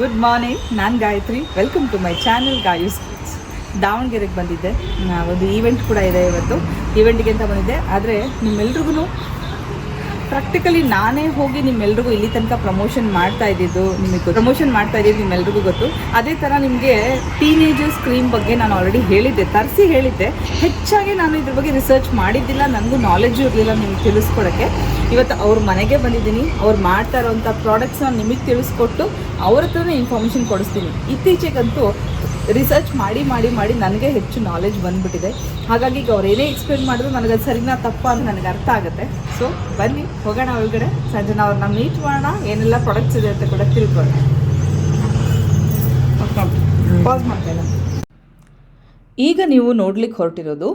Good morning, ನಾನು Gayatri. Welcome to my channel Gayu skills ದಾವಣಗೆರೆಗೆ ಬಂದಿದ್ದೆ. ಒಂದು ಈವೆಂಟ್ ಕೂಡ ಇದೆ ಇವತ್ತು. ಈವೆಂಟ್ಗೆ ಅಂತ ಬಂದಿದ್ದೆ. ಆದರೆ ನಿಮ್ಮೆಲ್ರಿಗೂ ಪ್ರಾಕ್ಟಿಕಲಿ ನಾನೇ ಹೋಗಿ ನಿಮ್ಮೆಲ್ರಿಗೂ ಇಲ್ಲಿ ತನಕ ಪ್ರಮೋಷನ್ ಮಾಡ್ತಾ ಇದ್ದಿದ್ದು ನಿಮಗೆ ಪ್ರಮೋಷನ್ ಮಾಡ್ತಾ ಇದ್ದಿದ್ದು ನಿಮ್ಮೆಲ್ರಿಗೂ ಗೊತ್ತು. ಅದೇ ಥರ ನಿಮಗೆ ಟೀನೇಜರ್ಸ್ ಕ್ರೀಮ್ ಬಗ್ಗೆ ನಾನು ಆಲ್ರೆಡಿ ಹೇಳಿದ್ದೆ, ತರಿಸಿ ಹೇಳಿದ್ದೆ. ಹೆಚ್ಚಾಗಿ ನಾನು ಇದ್ರ ಬಗ್ಗೆ ರಿಸರ್ಚ್ ಮಾಡಿದ್ದಿಲ್ಲ ನನಗೂ ನಾಲೆಜು ಇರಲಿಲ್ಲ ನಿಮ್ಗೆ ತಿಳಿಸ್ಕೊಡೋಕ್ಕೆ. ಇವತ್ತು ಅವ್ರ ಮನೆಗೆ ಬಂದಿದ್ದೀನಿ, ಅವ್ರು ಮಾಡ್ತಾ ಇರೋವಂಥ ಪ್ರಾಡಕ್ಟ್ಸ್ನ ನಿಮಗೆ ತಿಳಿಸ್ಕೊಟ್ಟು ಅವ್ರ ಹತ್ರನೇ ಇನ್ಫಾರ್ಮೇಷನ್ ಕೊಡಿಸ್ತೀನಿ. ಇತ್ತೀಚೆಗಂತೂ ರಿಸರ್ಚ್ ಮಾಡಿ ಮಾಡಿ ಮಾಡಿ ನನಗೆ ಹೆಚ್ಚು ನಾಲೆಜ್ ಬಂದ್ಬಿಟ್ಟಿದೆ. ಹಾಗಾಗಿ ಈಗ ಅವ್ರು ಏನೇ ಎಕ್ಸ್ಪ್ಲೇನ್ ಮಾಡಿದ್ರು ನನಗೆ ಅದು ಸರಿನಾ ತಪ್ಪ ಅಂತ ನನಗೆ ಅರ್ಥ ಆಗುತ್ತೆ. ಸೊ ಬನ್ನಿ. ಹೋಗೋಣ ಒಳಗಡೆ. ಸಂಜೆ ನಾವು ಮೀಟ್ ಮಾಡೋಣ. ಏನೆಲ್ಲ ಪ್ರಾಡಕ್ಟ್ಸ್ ಇದೆ ಅಂತ ಕೂಡ ತಿಳ್ಕೊಳ್ಳೋಣ. ಪಾಸ್ ಮಾಡ್ತಾ ಇಲ್ಲ ಈಗ ನೀವು ನೋಡ್ಲಿಕ್ಕೆ ಹೊರಟಿರೋದು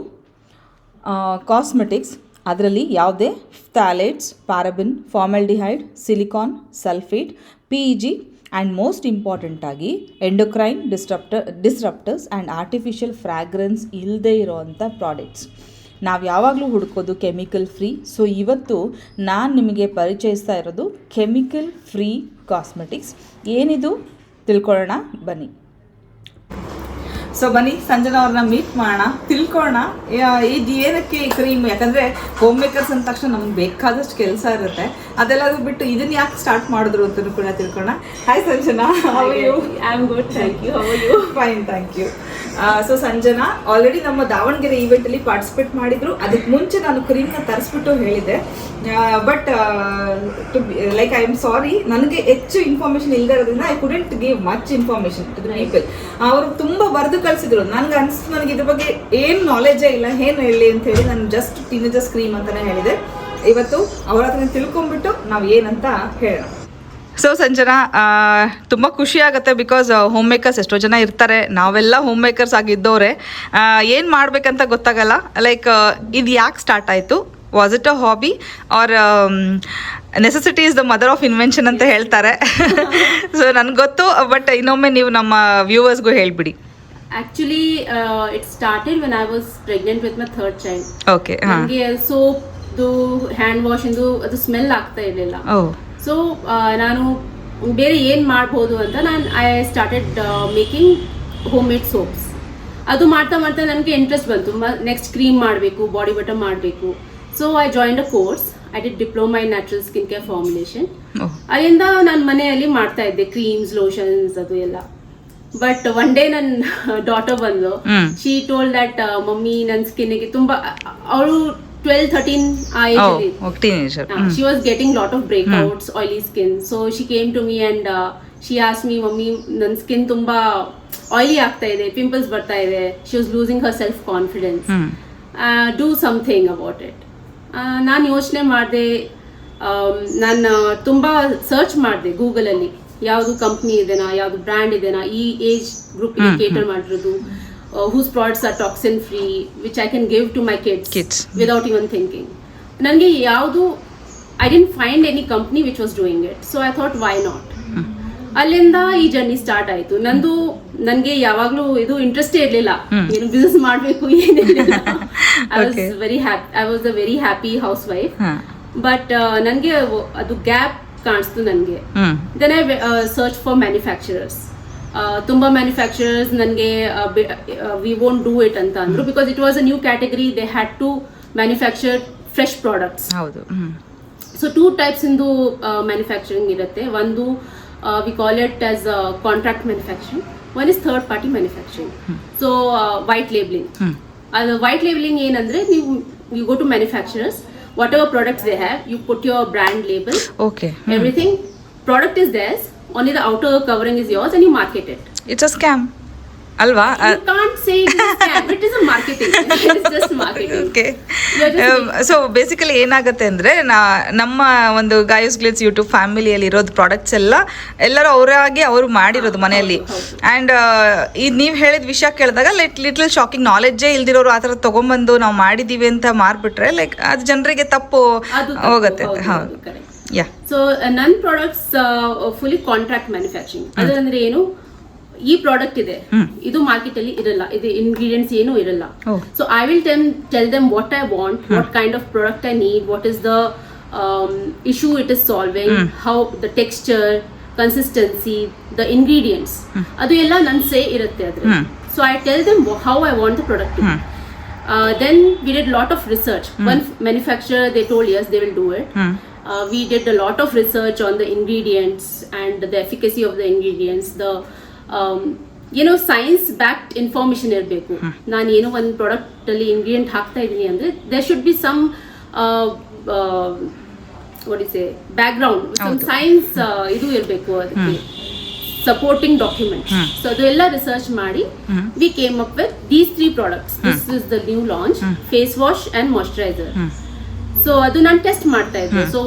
ಕಾಸ್ಮೆಟಿಕ್ಸ್ ಅದರಲ್ಲಿ ಯಾವುದೇ phthalates paraben formaldehyde silicone sulphate P G and most ಇಂಪಾರ್ಟೆಂಟಾಗಿ endocrine disrupt disruptors and artificial fragrance ಇಲ್ಲದೆ ಇರೋವಂಥ ಪ್ರಾಡಕ್ಟ್ಸ್ ನಾವು ಯಾವಾಗಲೂ ಹುಡುಕೋದು ಕೆಮಿಕಲ್ ಫ್ರೀ ಸೊ ಇವತ್ತು ನಾನು ನಿಮಗೆ ಪರಿಚಯಿಸ್ತಾ ಇರೋದು ಕೆಮಿಕಲ್ ಫ್ರೀ ಕಾಸ್ಮೆಟಿಕ್ಸ್ ಏನಿದು? ತಿಳ್ಕೊಳ್ಳೋಣ ಬನ್ನಿ. ಸೊ ಬನ್ನಿ ಸಂಜನಾ ಅವ್ರನ್ನ ಮೀಟ್ ಮಾಡೋಣ. ತಿಳ್ಕೊಳ್ಳೋಣ. ಇದು ಏನಕ್ಕೆ ಈ ಕ್ರೀಮ್ ಯಾಕಂದರೆ ಹೋಮ್ ಮೇಕರ್ಸ್ ಅಂದ ತಕ್ಷಣ ನಮ್ಗೆ ಬೇಕಾದಷ್ಟು ಕೆಲಸ ಇರುತ್ತೆ. ಅದೆಲ್ಲದು ಬಿಟ್ಟು ಇದನ್ನ ಯಾಕೆ ಸ್ಟಾರ್ಟ್ ಮಾಡಿದ್ರು ಅಂತ ಕೂಡ ತಿಳ್ಕೊಳ್ಳೋಣ. Hi Sanjana. You am good thank you you fine thank you so Sanjana already ನಮ್ಮ ದಾವಣಗೆರೆ ಈವೆಂಟ್ ಅಲ್ಲಿ ಪಾರ್ಟಿಸಿಪೇಟ್ ಮಾಡಿದ್ರು. ಅದಕ್ಕೆ ಮುಂಚೆ ನಾನು ಕ್ರೀಮ್ನ ತರಿಸ್ಬಿಟ್ಟು ಹೇಳಿದೆ but to like I am sorry ನನಗೆ ಹೆಚ್ಚು ಇನ್ಫಾರ್ಮೇಶನ್ ಇಲ್ಲದೆ ಇರೋದ್ರಿಂದ I couldn't give much information to people ಅವರು ತುಂಬಾ ಬರೆದು ಕಳಿಸಿದ್ರು. ನನ್ಗೆ ಅನ್ಸ್ತು ನನಗೆ ಇದ್ರ ಬಗ್ಗೆ ಏನು ನಾಲೆಜೇ ಇಲ್ಲ, ಏನು ಹೇಳಿ ಅಂತ ಹೇಳಿ ನಾನು ಜಸ್ಟ್ ಟೀನೇಜರ್ಸ್ ಕ್ರೀಮ್ ಅಂತಾನೆ ಹೇಳಿದೆ. ಇವತ್ತು ಅವ್ರ ಹತ್ರ ತಿಳ್ಕೊಂಡ್ಬಿಟ್ಟು ನಾವು ಏನಂತ ಹೇಳೋಣ. ಸೊ ಸಂಜನಾ ತುಂಬ ಖುಷಿ ಆಗುತ್ತೆ ಬಿಕಾಸ್ ಹೋಮ್ ಮೇಕರ್ಸ್ ಎಷ್ಟೋ ಜನ ಇರ್ತಾರೆ. ನಾವೆಲ್ಲ ಹೋಮ್ ಮೇಕರ್ಸ್ ಆಗಿದ್ದವ್ರೆ ಏನು ಮಾಡ್ಬೇಕಂತ ಗೊತ್ತಾಗಲ್ಲ. ಲೈಕ್ ಇದು ಯಾಕೆ ಸ್ಟಾರ್ಟ್ ಆಯಿತು? Was it a hobby or necessity is the mother of invention ಅಂತ ಹೇಳ್ತಾರೆ. ಸೊ ನನಗೆ ಗೊತ್ತು ಬಟ್ ಇನ್ನೊಮ್ಮೆ ನೀವು ನಮ್ಮ ವ್ಯೂವರ್ಸ್ಗೂ ಹೇಳ್ಬಿಡಿ. Actually it started started I was was with my my child. Okay ನನಗೆ ಸೋಪ್ದು ಹ್ಯಾಂಡ್ ವಾಶಿಂದು ಅದು ಸ್ಮೆಲ್ ಆಗ್ತಾ ಇರಲಿಲ್ಲ. ಓ. ಸೊ ನಾನು ಬೇರೆ ಏನು ಮಾಡ್ಬೋದು ಅಂತ ನಾನು I started making home made soaps ಅದು ಮಾಡ್ತಾ ಮಾಡ್ತಾ ನನಗೆ ಇಂಟ್ರೆಸ್ಟ್ ಬಂತು. ನೆಕ್ಸ್ಟ್ ಕ್ರೀಮ್ ಮಾಡಬೇಕು ಬಾಡಿ ಬಟರ್ ಮಾಡಬೇಕು. So I join a course I did diploma in natural skin care formulation ಅಲ್ಲಿಂದ ನಾನು ಮನೆಯಲ್ಲಿ ಮಾಡ್ತಾ ಇದ್ದೆ ಕ್ರೀಮ್ಸ್ ಲೋಷನ್ಸ್ ಅದು ಎಲ್ಲ. ಬಟ್ ಒನ್ ಡೇ ನನ್ನ ಡಾಟರ್ ಬಂದು ಶೀ ಟೋಲ್ಡ್ ದಟ್ ಮಮ್ಮಿ ನನ್ನ ಸ್ಕಿನ್ಗೆ ತುಂಬಾ ಅವಳು ಟ್ವೆಲ್ ಥರ್ಟೀನ್ ಆ ಓ age okay teenager she was getting lot of breakouts oily skin so she came to me and she ask me mummy ನನ್ನ skin ತುಂಬಾ oily ಆಗ್ತಾ ಇದೆ ಪಿಂಪಲ್ಸ್ ಬರ್ತಾ ಇದೆ. She was losing her self confidence do something about it ನಾನು ಯೋಚನೆ ಮಾಡಿದೆ ನಾನು ತುಂಬ ಸರ್ಚ್ ಮಾಡಿದೆ ಗೂಗಲಲ್ಲಿ ಯಾವುದು ಕಂಪ್ನಿ ಇದೆನಾ ಯಾವುದು ಬ್ರ್ಯಾಂಡ್ ಇದೆನಾ ಈ ಏಜ್ ಗ್ರೂಪ್ ಕೇಟರ್ ಮಾಡಿರೋದು. Whose whose products are free free, which I can to my my Kids. Without even thinking. ನನಗೆ ಯಾವುದು I didn't find any company which was doing it so I thought why not ಅಲ್ಲಿಂದ ಈ journey start ಆಯಿತು. ನಂದು ನನಗೆ ಯಾವಾಗ್ಲೂ ಇದು ಇಂಟ್ರೆಸ್ಟೇ ಇರಲಿಲ್ಲ. ಏನು ಬಿಸ್ನೆಸ್ ಮಾಡಬೇಕು ಏನಿರಲಿಲ್ಲ. I was very happy I was a very happy housewife but ನನಗೆ ಅದು ಗ್ಯಾಪ್ ಕಾಣಿಸ್ತು ನನಗೆ then I search for manufacturers ತುಂಬ ಮ್ಯಾನುಫ್ಯಾಕ್ಚರರ್ಸ್ ನನಗೆ ವಿ ವೋಂಟ್ ಡೂ ಇಟ್ ಅಂತ ಅಂದ್ರು. Because it was a new category they had to manufacture fresh products ಹೌದು. So two types ಇಂದು ಮ್ಯಾನುಫ್ಯಾಕ್ಚರಿಂಗ್ ಇರುತ್ತೆ. ಒಂದು we call it as contract manufacturing one is third party manufacturing so white labelling ಅದು white labelling ಏನಂದ್ರೆ ನೀವು you go to manufacturers whatever products they have you put your brand label okay everything product is theirs. Only the outer covering is yours and you market it. It's a scam ಅಲ್ವಾ you can't say it is a scam. It is a marketing. It is just marketing. Okay You are just so basically ಏನಾಗುತ್ತೆ ಅಂದರೆ ನಾ ನಮ್ಮ ಒಂದು Gayu's Glitz YouTube ಫ್ಯಾಮಿಲಿಯಲ್ಲಿ ಇರೋದು products ಎಲ್ಲ ಎಲ್ಲರೂ ಅವರಾಗಿ ಅವರು ಮಾಡಿರೋದು ಮನೆಯಲ್ಲಿ. ಆ್ಯಂಡ್ ಇದು ನೀವು ಹೇಳಿದ ವಿಷಯ ಕೇಳಿದಾಗ ಲಿಟ್ ಲಿಟ್ಲ್ ಶಾಕಿಂಗ್ ನಾಲೆಡ್ಜೇ ಇಲ್ದಿರೋರು ಆ ಥರ ತೊಗೊಂಬಂದು ನಾವು ಮಾಡಿದ್ದೀವಿ ಅಂತ ಮಾರ್ಬಿಟ್ರೆ ಲೈಕ್ ಅದು ಜನರಿಗೆ ತಪ್ಪು, ಹೋಗುತ್ತೆ. ಹೌದು, ಸೊ ನನ್ನ ಪ್ರಾಡಕ್ಟ್ಸ್ ಫುಲಿ ಕಾಂಟ್ರಾಕ್ಟ್ ಮ್ಯಾನುಫ್ಯಾಕ್ಚರಿಂಗ್ ಅದಂದ್ರೆ ಏನು? ಈ ಪ್ರಾಡಕ್ಟ್ ಇದೆ. ಇದು ಮಾರ್ಕೆಟ್ ಅಲ್ಲಿ ಇರಲ್ಲ. ಇದು ಇಂಗ್ರೀಡಿಯೆಂಟ್ಸ್ ಏನು ಇರಲ್ಲ. So I will tell tell them what I want what kind of product I need what is the issue it is solving how the texture consistency the ingredients ಅದು ಎಲ್ಲ ನನ್ನ ಸೇ ಇರುತ್ತೆ ಅದ್ರ. So I tell them how I want the product. Then we did lot of research one manufacture they told us they will do it uh, we did a lot of research on the ingredients and the efficacy of the ingredients the um, you know science backed ಇರಬೇಕು. ನಾನು ಏನೋ ಒಂದು ಪ್ರಾಡಕ್ಟಲ್ಲಿ ingredient ಹಾಕ್ತಾ ಇದ್ದೀನಿ ಅಂದ್ರೆ there should be somewhat background some science ಇದು ಇರಬೇಕು ಅದಕ್ಕೆ. Supporting document. ಸೊ ಅದೆಲ್ಲ ರಿಸರ್ಚ್ ಮಾಡಿ we came up with these three products this is the new launch face wash and moisturizer so ಅದು ನಾನು ಟೆಸ್ಟ್ ಮಾಡ್ತಾ ಇದ್ದೆ. So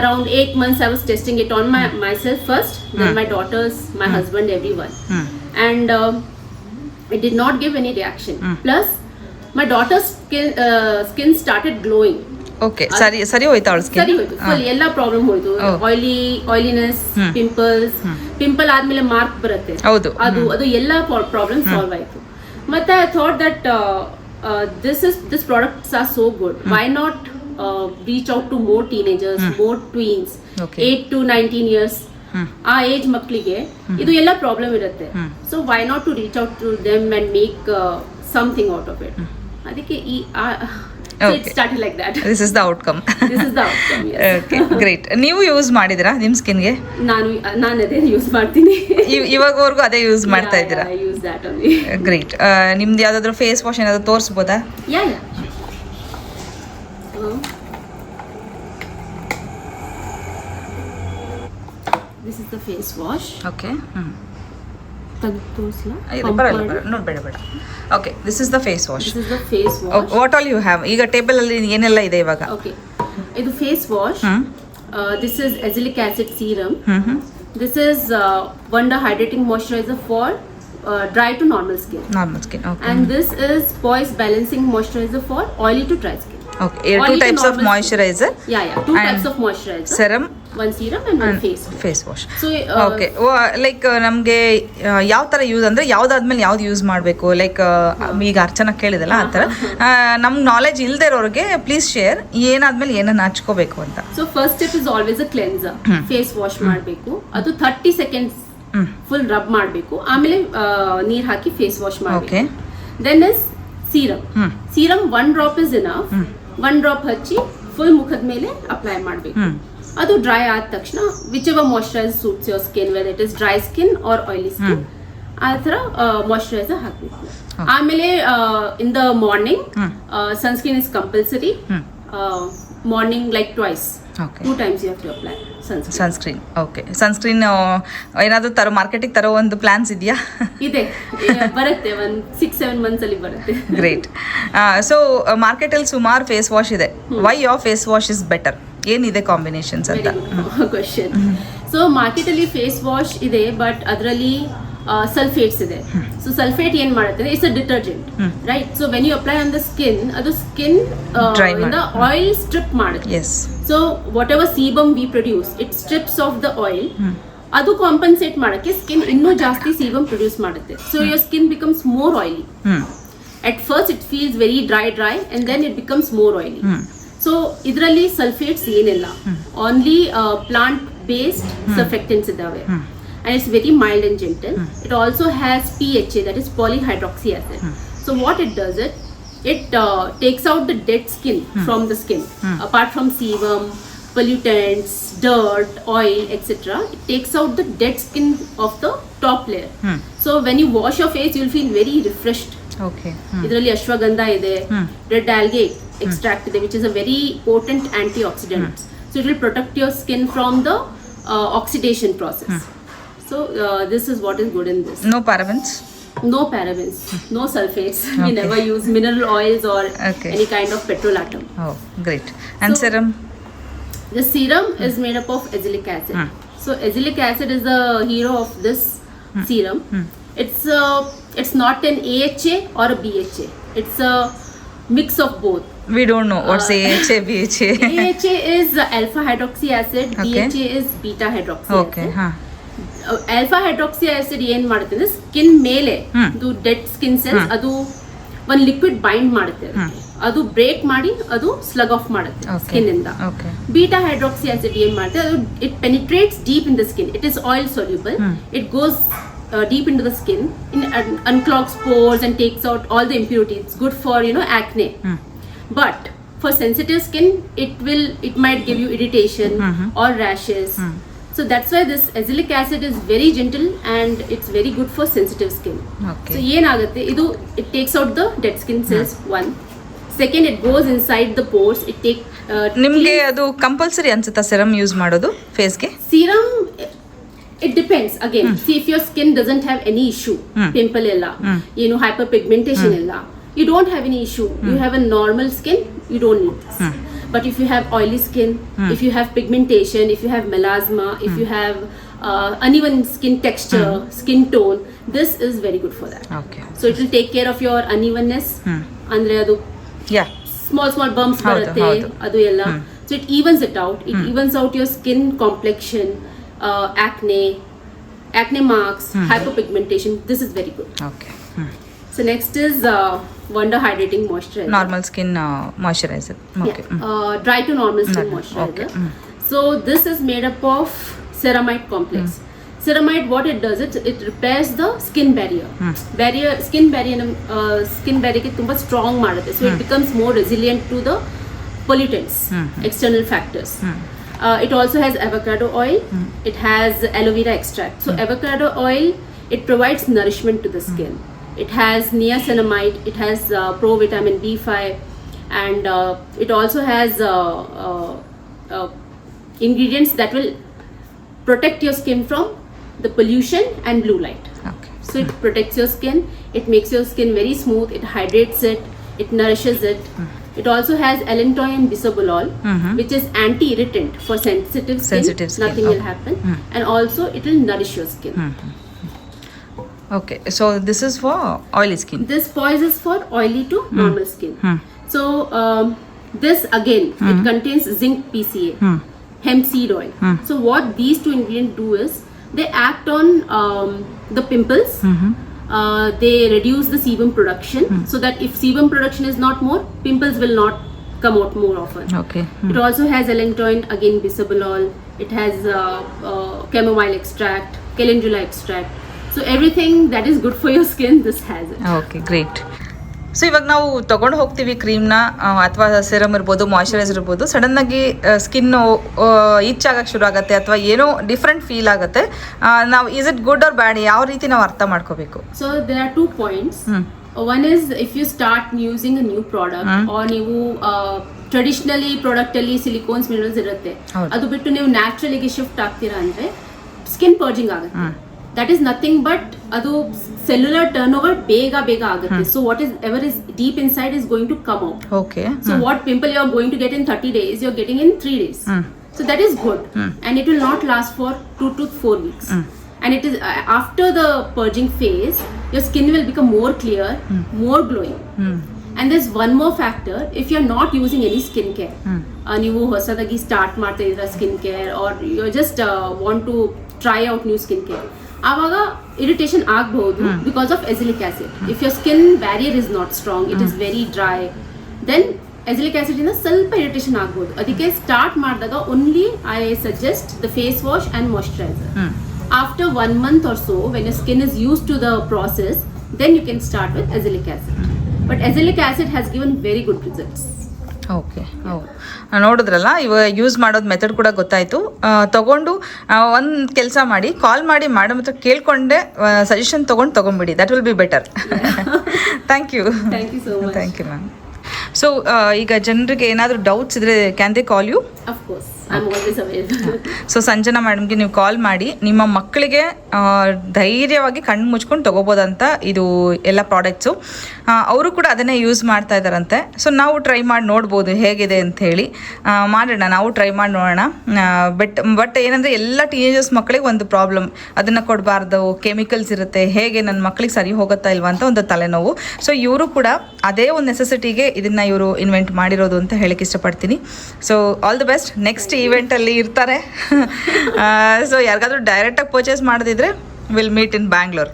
around eight months I was testing it on my myself first then my daughters my husband everyone and it did not give any reaction plus my daughters Plus, my daughter's skin, skin started glowing. Okay ಸರಿ ಸರಿ ಹೋಯ್ತು ಅವಳ skin ಸರಿ ಹೋಯ್ತು. Full ಎಲ್ಲ problem ಹೋಯ್ತು. Oily oily oiliness. Pimples. Pimple ಆದ್ಮೇಲೆ mark ಬರುತ್ತೆ. ಹೌದು. ಅದು ಅದು ಎಲ್ಲ ಪ್ರಾಬ್ಲಮ್ ಸಾಲ್ವ್ ಆಯ್ತು. ಮತ್ತೆ I thought that this is this products are so good why not reach out to teenagers teenagers more tweens Okay. Eight to nineteen years hmm ಆ age ಮಕ್ಕಳಿಗೆ ಇದು ಎಲ್ಲ ಪ್ರಾಬ್ಲಮ್ ಇರುತ್ತೆ. So why not to reach out to them and make something out of it ಅದಕ್ಕೆ ಈ it Okay. Start like that this is the outcome okay great ನೀವು use ಮಾಡಿದಿರಾ ನಿಮ್ಮ ಸ್ಕಿನ್ಗೆ ನಾನು ನಾನು ಅದೇ ಯೂಸ್ ಮಾಡ್ತೀನಿ. ಇವಾಗವರೆಗೂ ಅದೇ ಯೂಸ್ ಮಾಡ್ತಾ ಇದ್ದೀರಾ? ಗ್ರೇಟ್ ನಿಮ್ದು ಯಾವ್ದಾದ್ರು ಫೇಸ್ ವಾಶ್ ಏನಾದ್ರು ತೋರಿಸ್ಬೋದಾ? This is the face wash okay ಹ್ಞೂ ತೆಗೆದು ತೋರಿಸ್ಲಾ ಬರಲ್ಲ ಬರಲ್ಲ ನೋಡಿ ಬೇಡ ಬೇಡ. Okay this is the face wash this is the face wash what all you have ಈಗ ಟೇಬಲ್ ಅಲ್ಲಿ ಏನೆಲ್ಲ ಇದೆ ಇವಾಗ? ಓಕೆ ಇದು face wash hmm. This is salicylic acid serum hmm hmm. This is uh, Wonder Hydrating Moisturizer for uh, dry to normal skin. Normal skin okay And this is Poise Balancing Moisturizer for oily to dry skin. Okay two types of moisturizer Yeah, yeah. Two types of moisturizer. serum face. wash. Face wash uh, okay like ನಮಗೆ ಯಾವ ಥರ use ಅಂದರೆ ಯಾವ್ದಾದ್ಮೇಲೆ ಯಾವ್ದು use ಮಾಡಬೇಕು? Like ಈಗ ಅರ್ಚನಾ ಕೇಳಿದಲ್ಲ ಆ ಥರ ನಮ್ಗೆ ನಾಲೆಜ್ ಇಲ್ಲದೆ ಇರೋರಿಗೆ ಪ್ಲೀಸ್ ಶೇರ್ ಏನಾದ್ಮೇಲೆ ಏನನ್ನ ಹಚ್ಕೋಬೇಕು ಅಂತ. So first step is always a cleanser face wash ಮಾಡಬೇಕು. ಅದು ಥರ್ಟಿ ಸೆಕೆಂಡ್ಸ್ ಫುಲ್ ರಬ್ ಮಾಡಬೇಕು. ಆಮೇಲೆ ನೀರು ಹಾಕಿ ಫೇಸ್ ವಾಶ್ ಓಕೆ ಮಾಡಬೇಕು then is serum serum one drop is enough. One drop ಹಚ್ಚಿ ಫುಲ್ ಮುಖದ ಮೇಲೆ ಅಪ್ಲೈ ಮಾಡಬೇಕು. ಅದು ಡ್ರೈ ಆದ ತಕ್ಷಣ whichever suits your skin whether it is dry skin or oily skin ಆ ಥರ ಮಾಯಶ್ಚರೈಸರ್ ಹಾಕಬೇಕು. ಆಮೇಲೆ in the morning. Sunscreen is compulsory morning like twice two times you have to apply sunscreen sunscreen okay sunscreen ಏನಾದರೂ ತರೋ ಮಾರ್ಕೆಟಿಗೆ ತರೋ ಒಂದು plants ಇದೆಯಾ? ಇದೆ. ಬರುತ್ತೆ. ಒಂದು ಸಿಕ್ಸ್ ಸೆವೆನ್ ಮಂತ್ಸ್ ಅಲ್ಲಿ ಬರುತ್ತೆ. ಗ್ರೇಟ್ ಸೊ ಮಾರ್ಕೆಟಲ್ಲಿ ಸುಮಾರು ಫೇಸ್ ವಾಶ್ ಇದೆ. ವೈ ಯಾವ ಫೇಸ್ ವಾಶ್ ಇಸ್ ಬೆಟರ್ ಏನಿದೆ ಕಾಂಬಿನೇಷನ್ಸ್ ಅಂತ? ಕ್ವಶನ್ ಸೊ ಮಾರ್ಕೆಟ್ ಅಲ್ಲಿ ಫೇಸ್ ವಾಶ್ ಇದೆ ಬಟ್ ಅದರಲ್ಲಿ ಸಲ್ಫೇಟ್ಸ್ ಇದೆ. ಸೊ ಸಲ್ಫೇಟ್ ಏನ್ ಮಾಡುತ್ತೆ? It's a detergent right so when you apply on the skin ಅದು ಸ್ಕಿನ್ ಆಯಿಲ್ ಸ್ಟ್ರಿಪ್ ಮಾಡುತ್ತೆ. So whatever sebum we produce it strips off the oil ಅದು compensate ಮಾಡಕ್ಕೆ skin ಇನ್ನೂ ಜಾಸ್ತಿ ಸೀಬಮ್ ಪ್ರೊಡ್ಯೂಸ್ ಮಾಡುತ್ತೆ. So your skin becomes more oily at first it feels very dry dry and then it becomes more oily so ಇದರಲ್ಲಿ sulphates ಏನಿಲ್ಲ. Only plant based surfactants ಇದ್ದಾವೆ. Hmm. and it's very mild and gentle it also has PHA that is polyhydroxy acid so what it does it it uh, takes out the dead skin from the skin apart from sebum pollutants dirt oil etc it takes out the dead skin of the top layer hmm so when you wash your face you'll feel very refreshed okay hmm ಇದರಲ್ಲಿ ಅಶ್ವಗಂಧ ಇದೆ ಹ್ಮ್. Red algae extract ಇದೆ which is a very potent antioxidant so it will protect your skin from the oxidation process So uh, this is what is good in this. No parabens. No parabens, no hmm. sulfates. Okay. We never use mineral oils or okay. any kind of petrolatum. Oh, great. And so, serum? The serum hmm. is made up of azelaic acid. Hmm. So azelaic acid is the hero of this hmm. hmm. serum. Hmm. It's uh, it's not an AHA or a BHA. It's a mix of both. We don't know what's uh, AHA, BHA. AHA is alpha hydroxy acid. Okay. BHA is beta hydroxy okay. acid. Huh. Alpha hydroxy acid ಏನ್ ಮಾಡುತ್ತೆ ಅಂದ್ರೆ skin ಮೇಲೆ. ಇದು dead skin cells. ಅದು ಒಂದು liquid bind ಮಾಡುತ್ತೆ. ಅದು break ಮಾಡಿ ಅದು ಸ್ಲಗ್ ಆಫ್ ಮಾಡುತ್ತೆ ಸ್ಕಿನ್ ಇಂದ. ಬೀಟಾ ಹೈಡ್ರಾಕ್ಸಿ ಆಸಿಡ್ ಏನ್ ಮಾಡುತ್ತೆ ಅದು it penetrates deep in the skin it is oil soluble it goes deep in the skin in unclogs pores and takes out all the impurity it's good for you know acne but for sensitive skin it will it might give you irritation or rashes. So that's why this salicylic acid is very gentle and it's very good for sensitive skin so ಏನಾಗುತ್ತೆ ಇದು it takes out the dead skin cells one second it goes inside the pores it take ನಿಮಗೆ ಅದು compulsory ಅನ್ಸುತ್ತಾ serum use ಮಾಡೋದು ಫೇಸ್ಗೆ serum it depends again see if your skin doesn't have any issue pimple ಇಲ್ಲ ಏನು hyper pigmentation ಇಲ್ಲ you don't have any issue you have a normal skin you don't need This but if you have oily skin if you have pigmentation if you have melasma if you have uneven skin texture skin tone this is very good for that okay so it will take care of your unevenness ಅಂದ್ರೆ ಅದು ಯಾ small small bumps ಹೌದು, ಬರುತ್ತೆ ಹೌದು. ಅದು ಎಲ್ಲ so it evens it out it evens out your skin complexion acne acne marks hyperpigmentation this is very good okay So next is wonder hydrating moisturiser normal skin moisturiser okay uh, dry to normal skin Mm, moisturizer. okay, mm. So this is made up of ceramide complex. Ceramide, what it does, it it repairs the skin barrier. Mm. Barrier, skin barrier, uh, skin barrier ಗೆ ತುಂಬಾ strong ಮಾಡುತ್ತೆ. So it becomes more resilient to the pollutants, external factors. Uh, it also has avocado oil. It has aloe vera extract. So avocado oil, it provides nourishment to the skin. It has niacinamide. It has uh, provitamin B5, and uh, it also has uh, uh, uh, ingredients that will protect your skin from the pollution and blue light. Okay So it protects your skin, it makes your skin very smooth, it hydrates it, it nourishes it. It also has allantoin and bisobolol, which is anti-irritant for sensitive skin. Sensitive skin, Nothing will okay. happen, and also it will nourish your skin. Okay, so this is for oily skin. This poise is for oily to mm. normal skin. Mm. So um, this again, mm. it hmm. contains zinc PCA, mm. hemp seed oil. Mm. So what these two ingredients do is they act on um, the pimples. Mm -hmm. uh, they reduce the sebum production mm. so that if sebum production is not more, pimples will not come out more often. Okay. Mm. It also has allantoin, again bisabolol. It has uh, uh, chamomile extract, calendula extract. So everything that is good for your skin this has it. Okay great so ಇವಾಗ ನಾವು ತಗೊಂಡು ಹೋಗ್ತೀವಿ ಕ್ರೀಮ್ನ ಅಥವಾ serum ಇರ್ಬೋದು moisturiser ಇರ್ಬೋದು. ಸಡನ್ನಾಗಿ skin each ಆಗಕ್ಕೆ ಶುರು ಆಗುತ್ತೆ ಅಥವಾ ಏನೋ ಡಿಫ್ರೆಂಟ್ ಫೀಲ್ ಆಗುತ್ತೆ. ನಾವು is it good or bad ಯಾವ ರೀತಿ ನಾವು ಅರ್ಥ ಮಾಡ್ಕೋಬೇಕು? So there are two points one is if you start using a new product or ನೀವು ಟ್ರೆಡಿಷನಲಿ ಪ್ರಾಡಕ್ಟ್ ಅಲ್ಲಿ ಸಿಲಿಕೋನ್ಸ್ ಮಿನರಲ್ಸ್ ಇರುತ್ತೆ. ಅದು ಬಿಟ್ಟು ನೀವು ನ್ಯಾಚುರಲಿಗೆ ಶಿಫ್ಟ್ ಆಗ್ತೀರಾ ಅಂದ್ರೆ ಸ್ಕಿನ್ ಪರ್ಜಿಂಗ್ ಆಗುತ್ತೆ. ದಟ್ ಈಸ್ ನಥಿಂಗ್ ಬಟ್ ಅದು ಸೆಲ್ಯುಲರ್ ಟರ್ನ್ ಓವರ್ ಬೇಗ ಬೇಗ ಆಗುತ್ತೆ so what is ever is deep inside is going to come out okay So what pimple you are going to get in 30 days, you are getting in 3 days. Hmm. So that is good. And it will not last for 2 to 4 weeks. And it is uh, after the purging phase, your skin will become more clear, more glowing. And there's one more factor, if you're not using any skincare, uh, ನೀವು ಹೊಸದಾಗಿ start ಮಾಡ್ತಾ ಇದ್ದೀರಾ skin care or you just want to try out new skin care ಆವಾಗ irritation ಆಗಬಹುದು because of salicylic acid if your skin barrier is not strong it is very dry then salicylic acid ಇಂದ ಸ್ವಲ್ಪ irritation ಆಗ್ಬೋದು ಅದಕ್ಕೆ start ಮಾಡಿದಾಗ only I suggest the face wash and moisturizer after one month or so when your skin is used to the process then you can start with salicylic acid but salicylic acid has given very good results okay ಹೌದು ನೋಡಿದ್ರಲ್ಲ ಇವಾಗ use ಮಾಡೋದು method ಕೂಡ ಗೊತ್ತಾಯಿತು. ತೊಗೊಂಡು ಒಂದು ಕೆಲಸ ಮಾಡಿ ಕಾಲ್ ಮಾಡಿ ಮಾಡೋ ಹತ್ರ ಕೇಳಿಕೊಂಡೆ ಸಜೆಷನ್ ತೊಗೊಂಡು ತೊಗೊಂಬಿಡಿ that will be better thank you thank you thank you ma'am so ಈಗ ಜನರಿಗೆ ಏನಾದರೂ ಡೌಟ್ಸ್ ಇದ್ರೆ can they call you Of so Sanjana ಮೇಡಮ್ಗೆ ನೀವು ಕಾಲ್ ಮಾಡಿ, ನಿಮ್ಮ ಮಕ್ಕಳಿಗೆ ಧೈರ್ಯವಾಗಿ ಕಣ್ಣು ಮುಚ್ಕೊಂಡು ತೊಗೋಬೋದಂತ ಇದು ಎಲ್ಲ ಪ್ರಾಡಕ್ಟ್ಸು ಅವರು ಕೂಡ ಅದನ್ನೇ ಯೂಸ್ ಮಾಡ್ತಾ ಇದ್ದಾರಂತೆ. ಸೊ ನಾವು ಟ್ರೈ ಮಾಡಿ ನೋಡ್ಬೋದು ಹೇಗಿದೆ ಅಂತ ಹೇಳಿ. ಮಾಡೋಣ, ನಾವು ಟ್ರೈ ಮಾಡಿ ನೋಡೋಣ. ಬಟ್ ಬಟ್ ಏನಂದರೆ ಎಲ್ಲ ಟೀನೇಜರ್ಸ್ ಮಕ್ಕಳಿಗೆ ಒಂದು ಪ್ರಾಬ್ಲಮ್ ಅದನ್ನು ಕೊಡಬಾರ್ದು ಕೆಮಿಕಲ್ಸ್ ಇರುತ್ತೆ, ಹೇಗೆ ನನ್ನ ಮಕ್ಕಳಿಗೆ ಸರಿ ಹೋಗುತ್ತಾ ಇಲ್ವಾ ಅಂತ ಒಂದು ತಲೆನೋವು. ಸೊ ಇವರು ಕೂಡ ಅದೇ ಒಂದು ನೆಸೆಸಿಟಿಗೆ ಇದನ್ನು ಇವರು ಇನ್ವೆಂಟ್ ಮಾಡಿರೋದು ಅಂತ ಹೇಳಕ್ಕೆ ಇಷ್ಟಪಡ್ತೀನಿ. So all the best next ಈವೆಂಟಲ್ಲಿ ಇರ್ತಾರೆ. ಸೊ ಯಾರಿಗಾದ್ರೂ ಡೈರೆಕ್ಟಾಗಿ ಪರ್ಚೇಸ್ ಮಾಡದಿದ್ರೆ will meet in Bangalore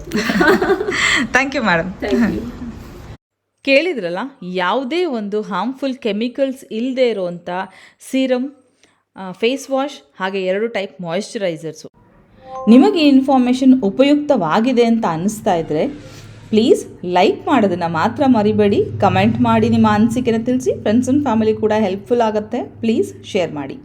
thank you madam. ಕೇಳಿದ್ರಲ್ಲ ಯಾವುದೇ ಒಂದು ಹಾರ್ಮ್ಫುಲ್ ಕೆಮಿಕಲ್ಸ್ ಇಲ್ಲದೆ ಇರೋವಂಥ ಸೀರಮ್ ಫೇಸ್ ವಾಶ್ ಹಾಗೆ ಎರಡು ಟೈಪ್ ಮಾಯಿಶ್ಚರೈಸರ್ಸು ನಿಮಗೆ ಈ ಇನ್ಫಾರ್ಮೇಷನ್ ಉಪಯುಕ್ತವಾಗಿದೆ ಅಂತ ಅನ್ನಿಸ್ತಾ ಇದ್ದರೆ ಪ್ಲೀಸ್ ಲೈಕ್ ಮಾಡೋದನ್ನು ಮಾತ್ರ ಮರಿಬೇಡಿ. ಕಮೆಂಟ್ ಮಾಡಿ ನಿಮ್ಮ ಅನಿಸಿಕೆನ ತಿಳಿಸಿ ಫ್ರೆಂಡ್ಸ್ ಆ್ಯಂಡ್ ಫ್ಯಾಮಿಲಿ ಕೂಡ ಹೆಲ್ಪ್ಫುಲ್ ಆಗುತ್ತೆ. ಪ್ಲೀಸ್ ಶೇರ್ ಮಾಡಿ.